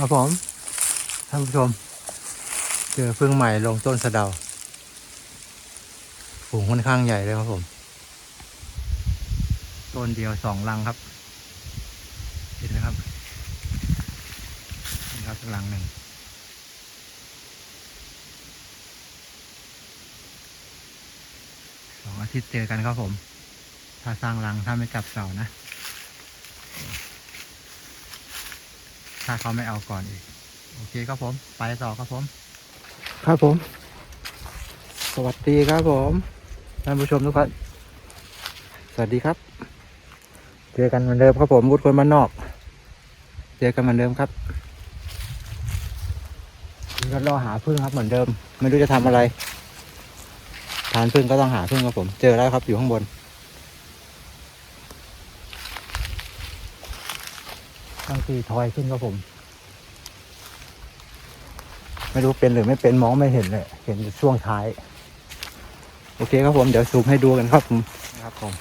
ครับผมท่านผู้ชม เจอพึ่งใหม่ลงต้นสะเดาฝูงค่อนข้างใหญ่เลยครับผม ต้นเดียวสองรังครับ เห็นไหมครับนี่ครับรังหนึ่งสองอาทิตย์เจอกันครับผม ถ้าสร้างรังถ้าไม่จับเสานะ ถ้าเขาไม่เอาก่อนอีก โอเคครับผม ไปต่อครับผม ครับผม สวัสดีครับผมท่านผู้ชมทุกท่านสวัสดีครับ เจอกันเหมือนเดิมครับผมวุฒิคนมานนอก เจอกันเหมือนเดิมครับก็รอหาพึ่งครับเหมือนเดิม ไม่รู้จะทำอะไร ทานพึ่งก็ต้องหาพึ่งครับผม เจอแล้วครับอยู่ข้างบน ต้องตีทอยขึ้นครับผม ไม่รู้เป็นหรือไม่เป็นมองไม่เห็นเลย เห็นอยู่ช่วงท้าย โอเคครับผม เดี๋ยวซูมให้ดูกันครับผมนะครับผม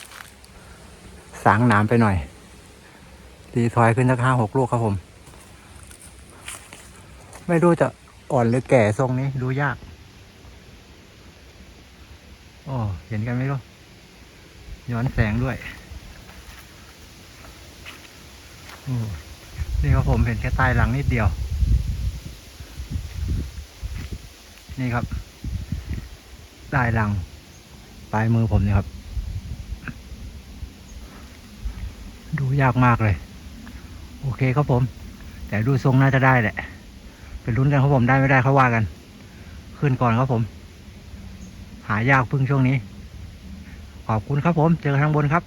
สางหน้ำไปหน่อย ตีทอยขึ้นสักห้าหกลูกครับผม ไม่รู้จะอ่อนหรือแก่ทรงนี้ดูยากโอ้เห็นกันไหมลูกย้อนแสงด้วยโอ้ นี่ครับผมเห็นแค่ใต้หลังนิดเดียว นี่ครับใต้หลังปลายมือผมเนี่ยครับ ดูยากมากเลย โอเคครับผม แต่ดูทรงน่าจะได้แหละเป็นลุ้นกันครับผมได้ไม่ได้เขาว่ากัน ขึ้นก่อนครับผม หายากพึ่งช่วงนี้ ขอบคุณครับผม เจอกันข้างบนครับ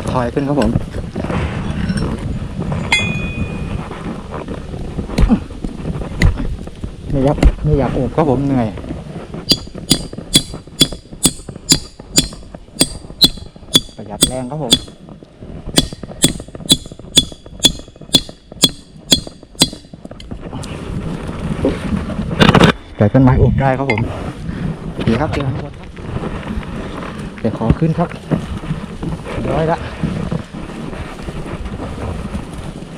ก็ถอยขึ้นครับผมไม่ยับไม่อยากโอบครับผมเหนื่อยประหยัดแรงครับผมแต่ต้นไม้อบได้ครับผมดีครับเจอทั้งหมดครับเดี๋ยวขอขึ้นครับ ร้อยละ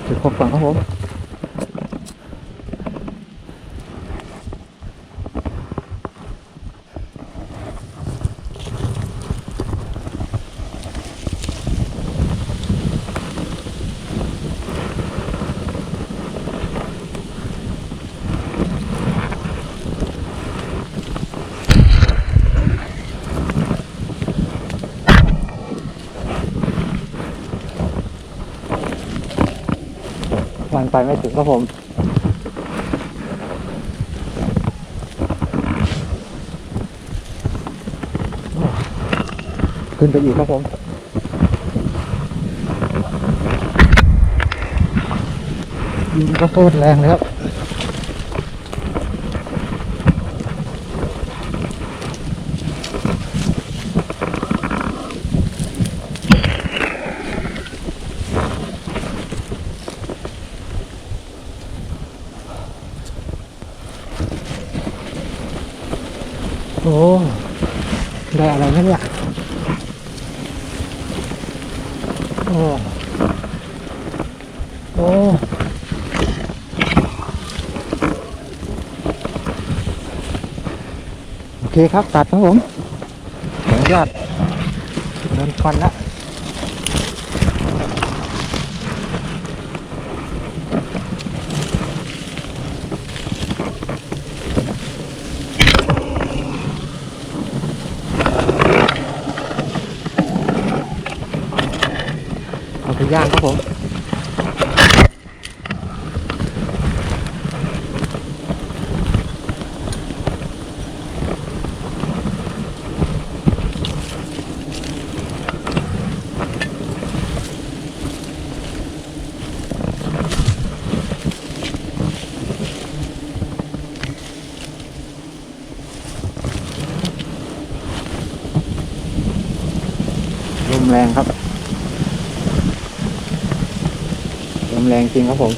จุดหกฝั่งครับผม มันไปไม่ถึงครับผม ขึ้นไปอีกครับผมยิงก็โคตรแรงเลยครับ อ้ได้อะไรนะเนี่ยโอ้โอ้โอเคครับ ตัดครับผมขออนุญาตเดินควันละ ย่างครับผมลมแรงครับ ลมแรงจริงครับผม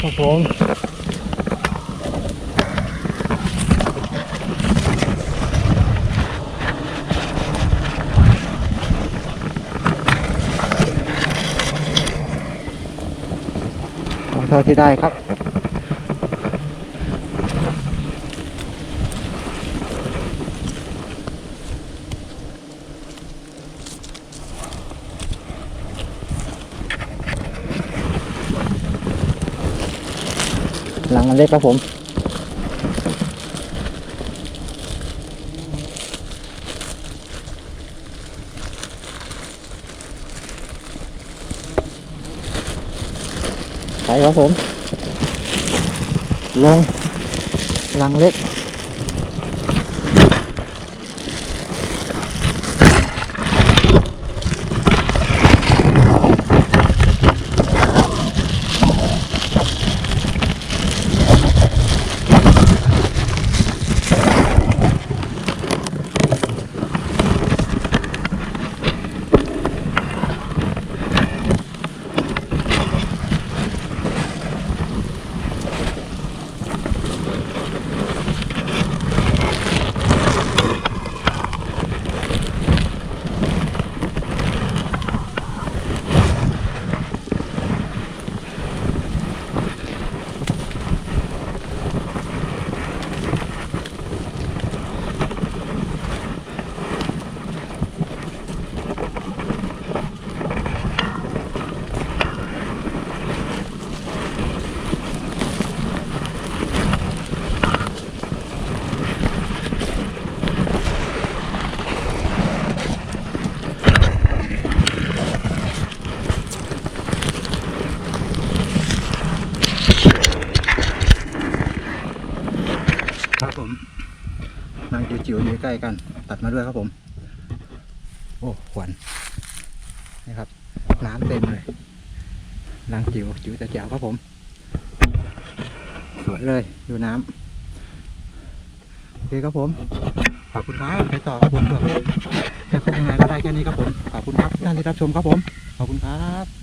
ครับผมเท่าที่ได้ครับ หลังอัน เล็กครับผมไปครับผม ลงลังเล็ก ครับผมนางจิ๋วๆอยู่ใกล้กัน ตัดมาด้วยครับผม โอ้ขวัญนี่ครับ น้ำเต็มเลยนางจิ๋วจิ๋วแต่แจ๋วครับผม สวยเลยดูน้ำโอเคครับผม ขอบคุณครับไปต่อครับผมเผื่อจะเป็นยังไงก็ได้แค่นี้ครับผม ขอบคุณครับท่านที่รับชมครับผม ขอบคุณครับ